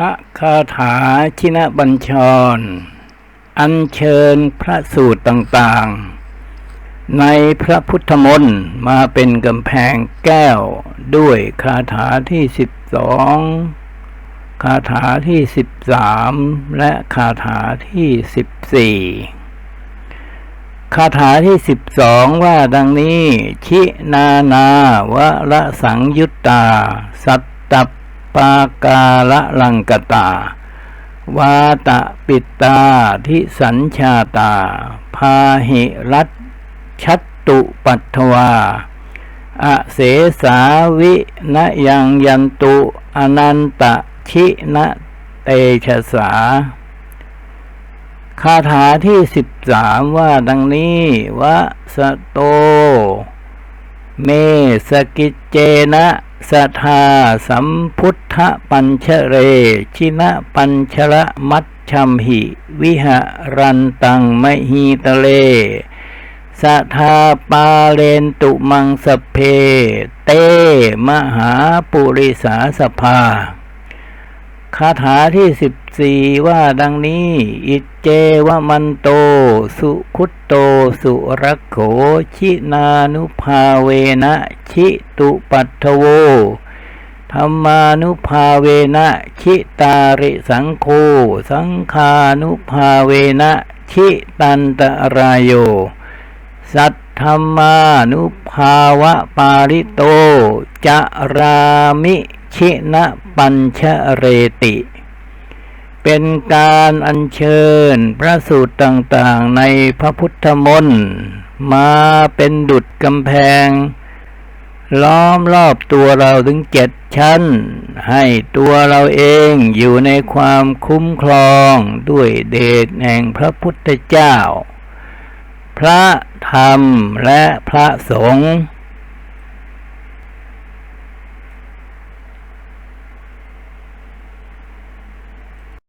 ระคาถาชินบัญชร อัญเชิญพระสูตรต่างๆ ในพระพุทธมนต์มาเป็นกำแพงแก้วด้วยคาถาที่สิบสองคาถาที่สิบสามและคาถาที่สิบสี่คาถาที่สิบสองว่าดังนี้ ชินานาวะละสังยุตตา สัตต ปากาละลังกตาวาตะปิตาทิสัญชาตา พาหิรัตชัตตุปัทวา อเสสาวินยังยันตุอนันตชินะเตชะสาคาถาที่สิบสามว่าดังนี้วะสะโต เมสกิจเจนะสทาสัมพุทธปัญชเร ชินะปัญชระมัชชัมหิ วิหรันตังมหีตะเลสทาปาเลนตุมังสเพ เต มหาปุริสาสภา คาถาที่สิบสี่ว่าดังนี้ อิเจวมันโต สุคุตโต สุรักโข ชินานุภาเวนะ ชิตุปัทโวธรรมานุภาเวนะชิตาริสังโฆสังคานุภาเวนะชิตันตรายโย สัทธรรมานุภาวะปาริโต จะรามิ ชินะปัญชเรติ เป็นการอัญเชิญพระสูตรต่างๆในพระพุทธมนต์มาเป็นดุจกำแพง ล้อมรอบตัวเราถึงเจ็ดชั้น ให้ตัวเราเองอยู่ในความคุ้มครองด้วยเดชแห่งพระพุทธเจ้า พระธรรมและพระสงฆ์